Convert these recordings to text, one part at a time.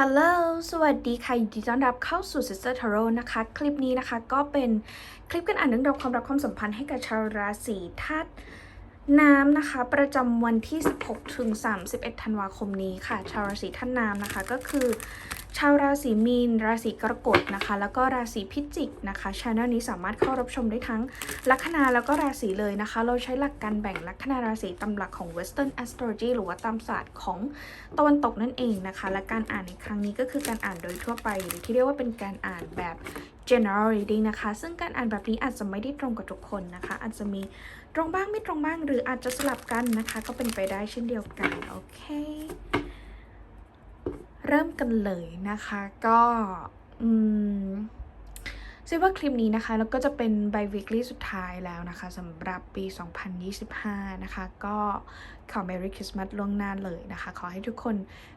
ฮัลโหล สวัสดีค่ะ ยินดีต้อนรับเข้าสู่ Sister Tarot นะคะ คลิปนี้นะคะก็เป็นคลิปกันอ่านเรื่องราวความรักความสัมพันธ์ให้กับชาวราศีธาตุ น้ำนะคะประจำวันที่ 16 ถึง 31 ธันวาคมนี้ค่ะ ชาวราศีธาตุน้ำนะคะก็คือ ชาวราศีมีน ราศีกรกฎนะคะ แล้วก็ราศีพิจิกนะคะช anel นี้สามารถเข้ารับชมได้ทั้งลัคนาแล้วก็ราศีเลยนะคะ เราใช้หลักการแบ่งลัคนาราศีตามหลักของ Western Astrology หรือว่าตามศาสตร์ของตะวันตกนั่นเองนะคะ และการอ่านในครั้งนี้ก็คือการอ่านโดยทั่วไป หรือที่เรียกว่าเป็นการอ่านแบบ general reading นะคะ ซึ่งการอ่านแบบนี้อาจจะไม่ได้ตรงกับทุกคนนะคะ อาจจะมีตรงบ้างไม่ตรงบ้าง หรืออาจจะสลับกันนะคะ ก็เป็นไปได้เช่นเดียวกัน โอเค เริ่มกันเลยนะคะ ก็ อืม ซิว่าคลิปนี้นะคะ แล้วก็จะเป็น by weekly สุดท้ายแล้วนะคะสำหรับปี 2025 นะคะ ก็ขอ Merry Christmas ล่วงหน้าเลยนะคะ ขอให้ทุกคน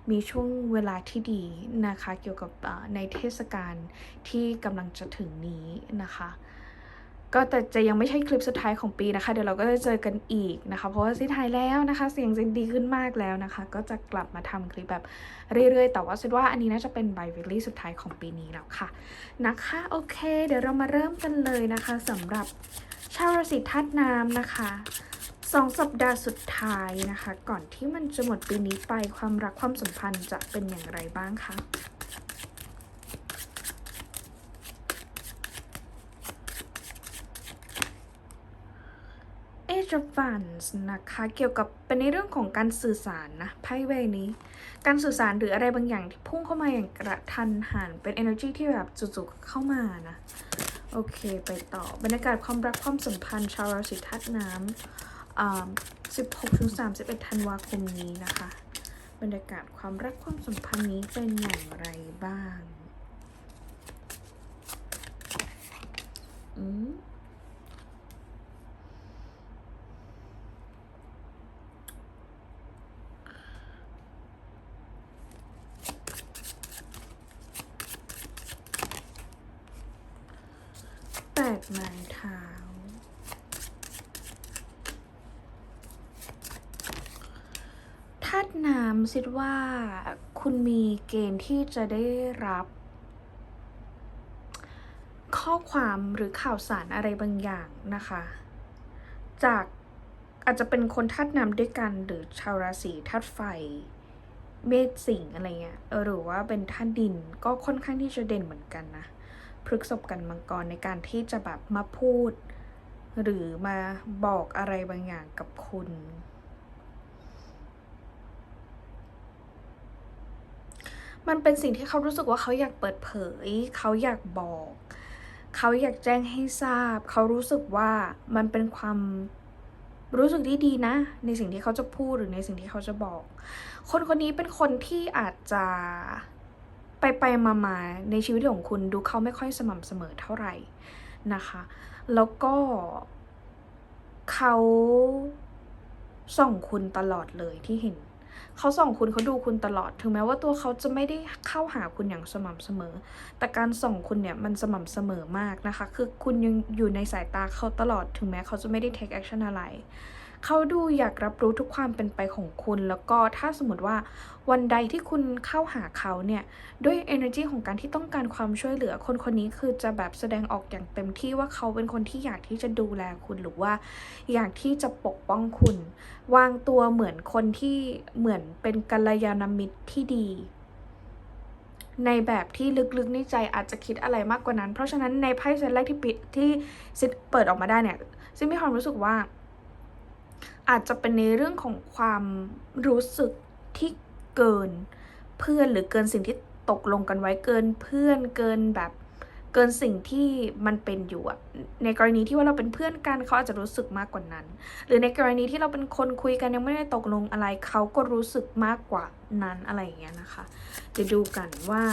มีช่วงเวลาที่ดีนะคะ เกี่ยวกับในเทศกาลที่กำลังจะถึงนี้นะคะ ก็แต่จะยังไม่ใช่คลิปสุดท้ายของปีนะคะ เดี๋ยวเราก็จะเจอกันอีกนะคะ เพราะว่าซีถ่ายแล้วนะคะ เสียงจะดีขึ้นมากแล้วนะคะ ก็จะกลับมาทำคลิปแบบเรื่อยๆ แต่ว่าคิดว่าอันนี้น่าจะเป็น by weekly สุดท้ายของปีนี้แล้วค่ะนะคะโอเค เดี๋ยวเรามาเริ่มกันเลยนะคะสำหรับชาวราศีธาตุน้ำนะคะสองสัปดาห์สุดท้ายนะคะ ก่อนที่มันจะหมดปีนี้ไปความรักความสัมพันธ์จะเป็นอย่างไรบ้างคะ Age of Fans นะคะเกี่ยวกับเป็นในเรื่องของการสื่อสารนะไพ่ใบนี้ การสื่อสารหรืออะไรบางอย่างที่พุ่งเข้ามาอย่างกระทันหันเป็น energy ที่แบบจู่ๆเข้ามานะ โอเคไปต่อบรรยากาศความรักความสัมพันธ์ชาวราศีธาตุน้ำอ่า16ถึง31ธันวาคมนี้นะคะ บรรยากาศความรักความสัมพันธ์นี้เป็นอย่างไรบ้าง อืม แปดไม้ เท้า ธาตุน้ำคิดว่าคุณมีเกณฑ์ที่จะได้รับ ข้อความหรือข่าวสารอะไรบางอย่างนะคะ จากอาจจะเป็นคนธาตุน้ำด้วยกันหรือชาวราศีธาตุไฟเมษสิงอะไรเงี้ยหรือว่าเป็นธาตุดินก็ค่อนข้างที่จะเด่นเหมือนกันนะ พฤกษบกันมังกรในการที่จะแบบมาพูด หรือมาบอกอะไรบางอย่างกับคุณ มันเป็นสิ่งที่เขารู้สึกว่าเขาอยากเปิดเผย เขาอยากบอก เขาอยากแจ้งให้ทราบ เขารู้สึกว่ามันเป็นความรู้สึกที่ดีนะ ในสิ่งที่เขาจะพูดหรือในสิ่งที่เขาจะบอก คนคนนี้เป็นคนที่อาจจะ ไปไปมามาในชีวิตของคุณดูเขาไม่ค่อยสม่ำเสมอเท่าไหร่นะคะ แล้วก็เขาส่องคุณตลอดเลยที่เห็น เขาส่องคุณเขาดูคุณตลอด ถึงแม้ว่าตัวเขาจะไม่ได้เข้าหาคุณอย่างสม่ำเสมอ แต่การส่องคุณเนี่ยมันสม่ำเสมอมากนะคะ คือคุณยังอยู่ในสายตาเขาตลอด ถึงแม้เขาจะไม่ได้ take action อะไร เขาดูอยากรับรู้ทุกความเป็นไปของคุณ แล้วก็ถ้าสมมติว่าวันใดที่คุณเข้าหาเขาเนี่ย ด้วย energy ของการที่ต้องการความช่วยเหลือคนคนนี้คือจะแบบแสดงออกอย่างเต็มที่ว่าเขาเป็นคนที่อยากที่จะดูแลคุณหรือว่า อยากที่จะปกป้องคุณ วางตัวเหมือนคนที่เหมือนเป็นกัลยาณมิตรที่ดีในแบบที่ลึกๆในใจอาจจะคิดอะไรมากกว่านั้น เพราะฉะนั้นในไพ่เซตแรกที่ปิดที่ซิดเปิดออกมาได้เนี่ยซิดมีความรู้สึกว่า อาจจะเป็นในเรื่องของความรู้สึกที่เกิน เพื่อนหรือเกินสิ่งที่ตกลงกันไว้เกินเพื่อนเกินแบบเกินสิ่งที่มันเป็นอยู่อะในกรณีที่ว่าเราเป็นเพื่อนกันเขาอาจจะรู้สึกมากกว่านั้น หรือในกรณีที่เราเป็นคนคุยกันยังไม่ได้ตกลงอะไรเขาก็รู้สึกมากกว่านั้นอะไรอย่างเงี้ยนะคะเดี๋ยวดูกันว่า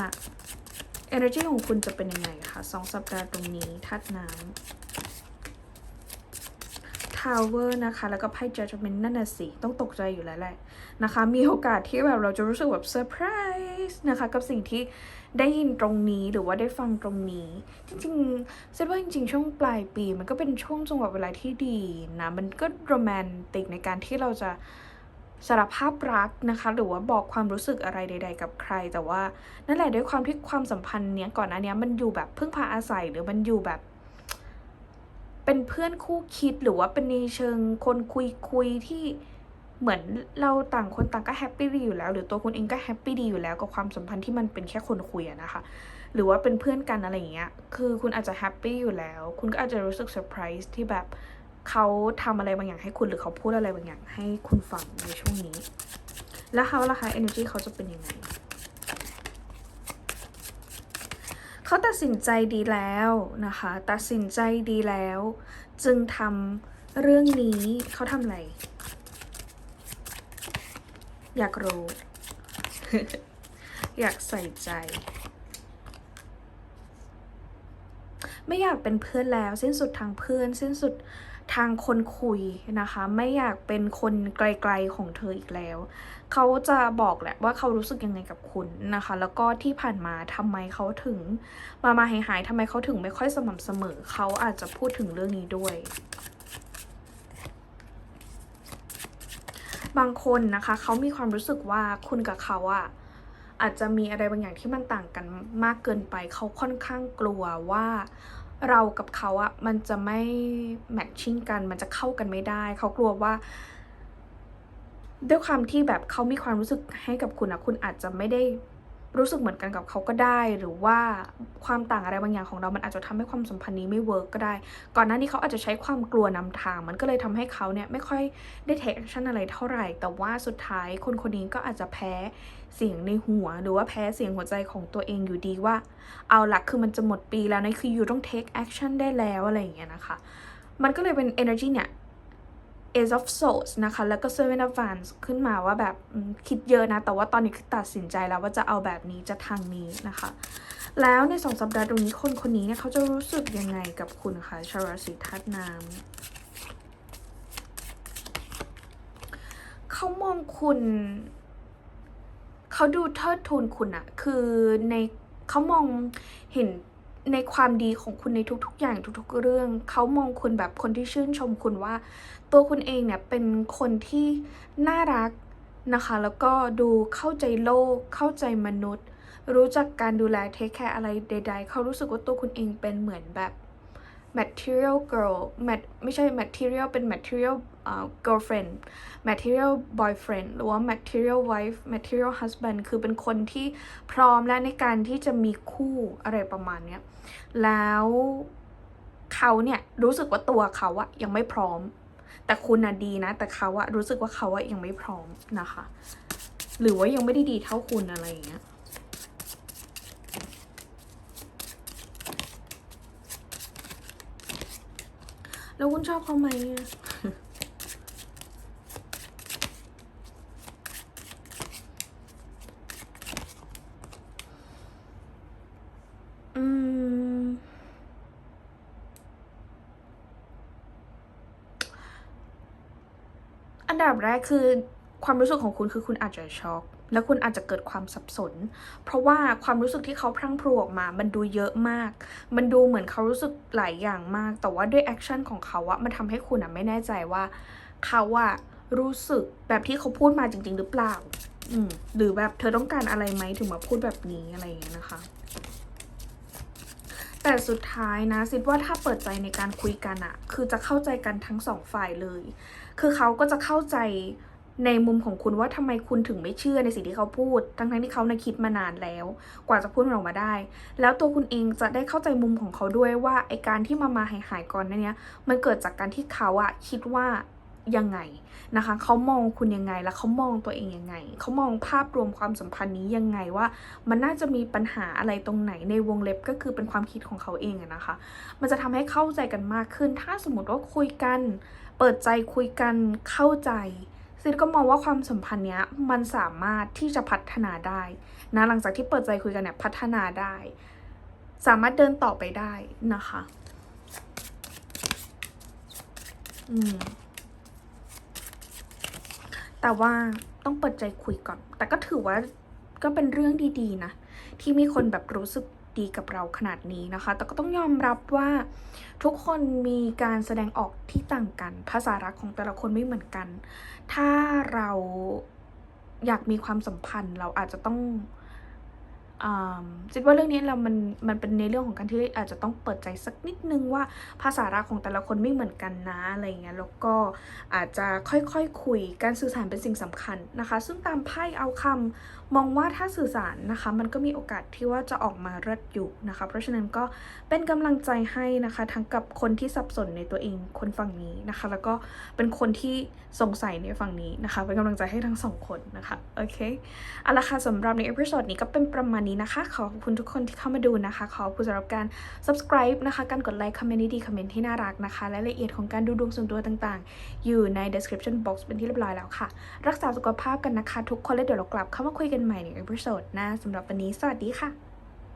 energy ของคุณจะเป็นยังไงคะสองสัปดาห์ตรงนี้ทัดน้ำ Tower นะคะ แล้วก็ไพ่ Judgment นั่นน่ะสิ ต้องตกใจอยู่แล้วแหละนะคะ มีโอกาสที่แบบเราจะรู้สึกแบบเซอร์ไพรส์นะคะ กับสิ่งที่ได้ยินตรงนี้หรือว่าได้ฟังตรงนี้ จริงๆเซตว่าจริง ๆ ช่วงปลายปี มันก็เป็นช่วงจังหวะเวลาที่ดีนะ มันก็โรแมนติกในการที่เราจะสารภาพรักนะคะ หรือว่าบอกความรู้สึกอะไรใด ๆ กับใคร แต่ว่านั่นแหละด้วยความที่ความสัมพันธ์เนี้ยก่อนหน้าเนี้ยมันอยู่แบบพึ่งพาอาศัยหรือมันอยู่แบบ เป็นเพื่อนคู่คิดหรือว่าเป็นในเชิงคนคุยคุยที่เหมือนเราต่างคนต่างก็แฮปปี้ดีอยู่แล้ว หรือตัวคุณเองก็แฮปปี้ดีอยู่แล้วกับความสัมพันธ์ที่มันเป็นแค่คนคุยนะคะ หรือว่าเป็นเพื่อนกันอะไรอย่างเงี้ยคือคุณอาจจะแฮปปี้อยู่แล้ว คุณก็อาจจะรู้สึกเซอร์ไพรส์ที่แบบเขาทำอะไรบางอย่างให้คุณหรือเขาพูดอะไรบางอย่างให้คุณฟังในช่วงนี้ แล้วเขาล่ะคะ energy เขาจะเป็นยังไง เขาตัดสินใจดีแล้วนะคะ ตัดสินใจดีแล้ว จึงทำเรื่องนี้เขาทำอะไร อยากรู้ อยากใส่ใจ ไม่อยากเป็นเพื่อนแล้ว สิ้นสุดทางเพื่อน สิ้นสุดทางคนคุยนะคะ ไม่อยากเป็นคนไกลๆของเธออีกแล้ว เขาจะบอกแหละว่าเขารู้สึกยังไงกับคุณนะคะ แล้วก็ที่ผ่านมาทำไมเขาถึงมามาหายหายทำไมเขาถึงไม่ค่อยสม่ำเสมอ เขาอาจจะพูดถึงเรื่องนี้ด้วย บางคนนะคะเขามีความรู้สึกว่าคุณกับเขาอะอาจจะมีอะไรบางอย่างที่มันต่างกันมากเกินไป เขาค่อนข้างกลัวว่าเรากับเขาอะมันจะไม่แมทชิ่งกัน มันจะเข้ากันไม่ได้ เขากลัวว่า ด้วยความที่แบบเขามีความรู้สึกให้กับคุณอะคุณอาจจะไม่ได้รู้สึกเหมือนกันกับเขาก็ได้ หรือว่าความต่างอะไรบางอย่างของเรา มันอาจจะทำให้ความสัมพันธ์นี้ไม่เวิร์กก็ได้ ก่อนหน้านี้เขาอาจจะใช้ความกลัวนำทาง มันก็เลยทำให้เขาเนี่ยไม่ค่อยได้เทคแอคชั่นอะไรเท่าไหร่ แต่ว่าสุดท้ายคนคนนี้ก็อาจจะแพ้เสียงในหัว หรือว่าแพ้เสียงหัวใจของตัวเองอยู่ดีว่า เอาละคือมันจะหมดปีแล้วนะคืออยู่ต้อง take action ได้แล้วอะไรอย่างเงี้ยนะคะ มันก็เลยเป็น energy เนี่ย Ace of Swords นะคะ แล้วก็ Seven of Wands ขึ้นมาว่าแบบคิดเยอะนะ แต่ว่าตอนนี้คือตัดสินใจแล้วว่าจะเอาแบบนี้จะทางนี้นะคะ แล้วในสองสัปดาห์ตรงนี้คนคนนี้เนี่ยเขาจะรู้สึกยังไงกับคุณคะชาวราศีธาตุน้ำเขามองคุณเขาดูเทิดทูนคุณอะคือในเขามองเห็น ในความดีของคุณในทุกๆ อย่างทุกๆ เรื่อง เขามองคุณแบบคนที่ชื่นชมคุณว่า ตัวคุณเองเนี่ยเป็นคนที่น่ารักนะคะ แล้วก็ดูเข้าใจโลก เข้าใจมนุษย์ รู้จักการดูแลเทคแคร์อะไรใด ๆ เขารู้สึกว่าตัวคุณเองเป็นเหมือนแบบ material girl mat ไม่ใช่ material เป็น material girlfriend material boyfriend หรือว่า material wife material husband คือเป็นคนที่พร้อมแล้วในการที่จะมีคู่อะไรประมาณเนี้ย แล้วเขาเนี่ยรู้สึกว่าตัวเขาอะยังไม่พร้อม แต่คุณอะดีนะ แต่เขาอะรู้สึกว่าเขาอะยังไม่พร้อมนะคะ หรือว่ายังไม่ได้ดีเท่าคุณอะไรอย่างเงี้ย แล้วคุณชอบเขาไหมอะอืม อันดับแรกคือ ความรู้สึกของคุณคือคุณอาจจะช็อกแล้วคุณอาจจะเกิดความสับสน เพราะว่าความรู้สึกที่เขาพรั่งพรูออกมา มันดูเยอะมาก มันดูเหมือนเขารู้สึกหลายอย่างมาก แต่ว่าด้วยแอคชั่นของเขาอะมันทำให้คุณอะไม่แน่ใจว่า เขาอะรู้สึกแบบที่เขาพูดมาจริง ๆ หรือเปล่า อืมหรือแบบเธอต้องการอะไรไหมถึงมาพูดแบบนี้อะไรอย่างเงี้ยนะคะ แต่สุดท้ายนะซิดว่าถ้าเปิดใจในการคุยกันอะคือจะเข้าใจกันทั้งสองฝ่ายเลย คือเขาก็จะเข้าใจ ในมุมของคุณว่าทำไมคุณถึงไม่เชื่อในสิ่งที่เขาพูด ทั้งๆที่เขาในคิดมานานแล้ว กว่าจะพูดมันออกมาได้ แล้วตัวคุณเองจะได้เข้าใจมุมของเขาด้วยว่าไอการที่มามาหายหายๆก่อนนั้นเนี้ยมันเกิดจากการที่เขาอะคิดว่ายังไงนะคะเขามองคุณยังไงแล้วเขามองตัวเองยังไงเขามองภาพรวมความสัมพันธ์นี้ยังไงว่า มันน่าจะมีปัญหาอะไรตรงไหนในวงเล็บก็คือเป็นความคิดของเขาเองนะคะ มันจะทำให้เข้าใจกันมากขึ้น ถ้าสมมติว่าคุยกัน เปิดใจคุยกันเข้าใจ ซิดก็มองว่าความสัมพันธ์เนี้ยมันสามารถที่จะพัฒนาได้นะหลังจากที่เปิดใจคุยกันเนี่ยพัฒนาได้ สามารถเดินต่อไปได้นะคะอืมแต่ว่าต้องเปิดใจคุยก่อน แต่ก็ถือว่าก็เป็นเรื่องดีๆนะ ที่มีคนแบบรู้สึก ดีกับเราขนาดนี้นะคะ แต่ก็ต้องยอมรับว่าทุกคนมีการแสดงออกที่ต่างกัน ภาษารักของแต่ละคนไม่เหมือนกัน ถ้าเราอยากมีความสัมพันธ์เราอาจจะต้อง อ่าคิดว่าเรื่องนี้เรา มัน มันเป็นในเรื่องของการที่อาจจะต้องเปิดใจสักนิดนึงว่าภาษารักของแต่ละคนไม่เหมือนกันนะอะไรอย่างเงี้ย แล้วก็อาจจะค่อยๆคคุย การสื่อสารเป็นสิ่งสำคัญนะคะ ซึ่งตามไพ่เอาคำมองว่าถ้าสื่อสารนะคะ มันก็มีโอกาสที่ว่าจะออกมาเลิศอยู่นะคะ เพราะฉะนั้นก็เป็นกำลังใจให้นะคะ ทั้งกับคนที่สับสนในตัวเองคนฝั่งนี้นะคะ แล้วก็เป็นคนที่สงสัยในฝั่งนี้นะคะ เป็นกำลังใจให้ทั้งสองคนนะคะ โอเค เอาละค่ะสำหรับในเอพิโซดนี้ก็เป็นประมาณนี้นะคะขอบคุณทุกคนที่เข้ามาดูนะคะ ขอบคุณสำหรับการ subscribe นะคะ การกดไลค์คอมเมนต์ดีคอมเมนต์ที่น่ารักนะคะ และรายละเอียดของการดูดวงส่วนตัวต่างๆ อยู่ใน description box เป็นที่เรียบร้อยแล้วค่ะ รักษาสุขภาพกันนะคะ ทุกคนแล้วเดี๋ยวเรากลับเข้ามาคุยกันใหม่ในเอพิโซดหน้าสำหรับวันนี้ สวัสดีค่ะ